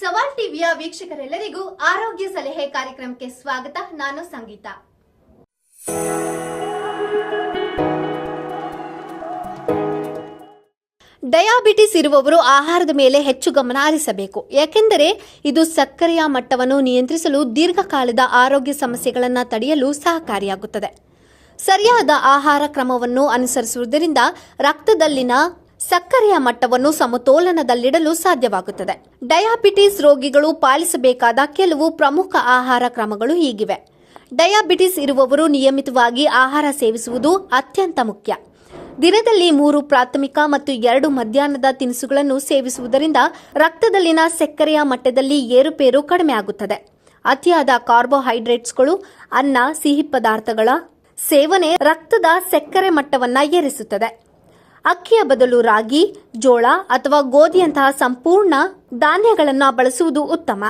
ಸವಾಲ್ ಟಿವಿಯ ವೀಕ್ಷಕರೆಲ್ಲರಿಗೂ ಆರೋಗ್ಯ ಸಲಹೆ ಕಾರ್ಯಕ್ರಮಕ್ಕೆ ಸ್ವಾಗತ. ನಾನು ಸಂಗೀತ. ಡಯಾಬಿಟಿಸ್ ಇರುವವರು ಆಹಾರದ ಮೇಲೆ ಹೆಚ್ಚು ಗಮನ ಹರಿಸಬೇಕು. ಯಾಕೆಂದರೆ ಇದು ಸಕ್ಕರೆಯ ಮಟ್ಟವನ್ನು ನಿಯಂತ್ರಿಸಲು ದೀರ್ಘಕಾಲದ ಆರೋಗ್ಯ ಸಮಸ್ಯೆಗಳನ್ನು ತಡೆಯಲು ಸಹಕಾರಿಯಾಗುತ್ತದೆ. ಸರಿಯಾದ ಆಹಾರ ಕ್ರಮವನ್ನು ಅನುಸರಿಸುವುದರಿಂದ ರಕ್ತದಲ್ಲಿನ ಸಕ್ಕರೆಯ ಮಟ್ಟವನ್ನು ಸಮತೋಲನದಲ್ಲಿಡಲು ಸಾಧ್ಯವಾಗುತ್ತದೆ. ಡಯಾಬಿಟಿಸ್ ರೋಗಿಗಳು ಪಾಲಿಸಬೇಕಾದ ಕೆಲವು ಪ್ರಮುಖ ಆಹಾರ ಕ್ರಮಗಳು ಹೀಗಿವೆ. ಡಯಾಬಿಟಿಸ್ ಇರುವವರು ನಿಯಮಿತವಾಗಿ ಆಹಾರ ಸೇವಿಸುವುದು ಅತ್ಯಂತ ಮುಖ್ಯ. ದಿನದಲ್ಲಿ ಮೂರು ಪ್ರಾಥಮಿಕ ಮತ್ತು ಎರಡು ಮಧ್ಯಾಹ್ನದ ತಿನಿಸುಗಳನ್ನು ಸೇವಿಸುವುದರಿಂದ ರಕ್ತದಲ್ಲಿನ ಸಕ್ಕರೆಯ ಮಟ್ಟದಲ್ಲಿ ಏರುಪೇರು ಕಡಿಮೆಯಾಗುತ್ತದೆ ಅತಿಯಾದ ಕಾರ್ಬೋಹೈಡ್ರೇಟ್ಸ್ಗಳು, ಅನ್ನ, ಸಿಹಿ ಪದಾರ್ಥಗಳ ಸೇವನೆ ರಕ್ತದ ಸಕ್ಕರೆ ಮಟ್ಟವನ್ನು ಏರಿಸುತ್ತದೆ. ಅಕ್ಕಿಯ ಬದಲು ರಾಗಿ, ಜೋಳ ಅಥವಾ ಗೋಧಿಯಂತಹ ಸಂಪೂರ್ಣ ಧಾನ್ಯಗಳನ್ನು ಬಳಸುವುದು ಉತ್ತಮ.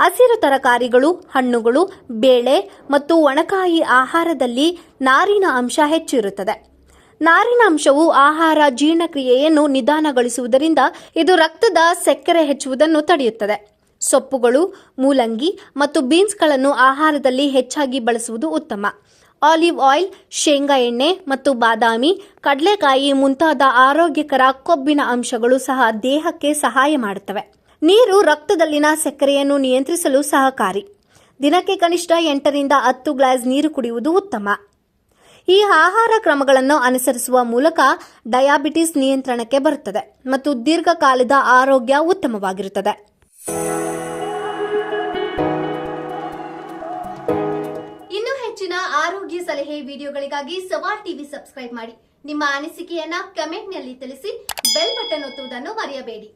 ಹಸಿರು ತರಕಾರಿಗಳು, ಹಣ್ಣುಗಳು, ಬೇಳೆ ಮತ್ತು ಒಣಕಾಯಿ ಆಹಾರದಲ್ಲಿ ನಾರಿನ ಅಂಶ ಹೆಚ್ಚಿರುತ್ತದೆ. ನಾರಿನ ಅಂಶವು ಆಹಾರ ಜೀರ್ಣಕ್ರಿಯೆಯನ್ನು ನಿಧಾನಗೊಳಿಸುವುದರಿಂದ ಇದು ರಕ್ತದ ಸಕ್ಕರೆ ಹೆಚ್ಚುವುದನ್ನು ತಡೆಯುತ್ತದೆ. ಸೊಪ್ಪುಗಳು, ಮೂಲಂಗಿ ಮತ್ತು ಬೀನ್ಸ್ಗಳನ್ನು ಆಹಾರದಲ್ಲಿ ಹೆಚ್ಚಾಗಿ ಬಳಸುವುದು ಉತ್ತಮ. ಆಲಿವ್ ಆಯಿಲ್, ಶೇಂಗಾ ಎಣ್ಣೆ ಮತ್ತು ಬಾದಾಮಿ, ಕಡಲೆಕಾಯಿ ಮುಂತಾದ ಆರೋಗ್ಯಕರ ಕೊಬ್ಬಿನ ಅಂಶಗಳು ಸಹ ದೇಹಕ್ಕೆ ಸಹಾಯ ಮಾಡುತ್ತವೆ. ನೀರು ರಕ್ತದಲ್ಲಿನ ಸಕ್ಕರೆಯನ್ನು ನಿಯಂತ್ರಿಸಲು ಸಹಕಾರಿ. ದಿನಕ್ಕೆ ಕನಿಷ್ಠ ಎಂಟರಿಂದ ಹತ್ತು ಗ್ಲಾಸ್ ನೀರು ಕುಡಿಯುವುದು ಉತ್ತಮ. ಈ ಆಹಾರ ಕ್ರಮಗಳನ್ನು ಅನುಸರಿಸುವ ಮೂಲಕ ಡಯಾಬಿಟಿಸ್ ನಿಯಂತ್ರಣಕ್ಕೆ ಬರುತ್ತದೆ ಮತ್ತು ದೀರ್ಘಕಾಲದ ಆರೋಗ್ಯ ಉತ್ತಮವಾಗಿರುತ್ತದೆ. ಆರೋಗ್ಯ ಸಲಹೆ ವಿಡಿಯೋಗಳಿಗಾಗಿ ಸವಾಲ್ ಟಿವಿ ಸಬ್ಸ್ಕ್ರೈಬ್ ಮಾಡಿ. ನಿಮ್ಮ ಅನಿಸಿಕೆಯನ್ನ ಕಮೆಂಟ್ನಲ್ಲಿ ತಿಳಿಸಿ, ಬೆಲ್ ಬಟನ್ ಒತ್ತುವುದನ್ನು ಮರೆಯಬೇಡಿ.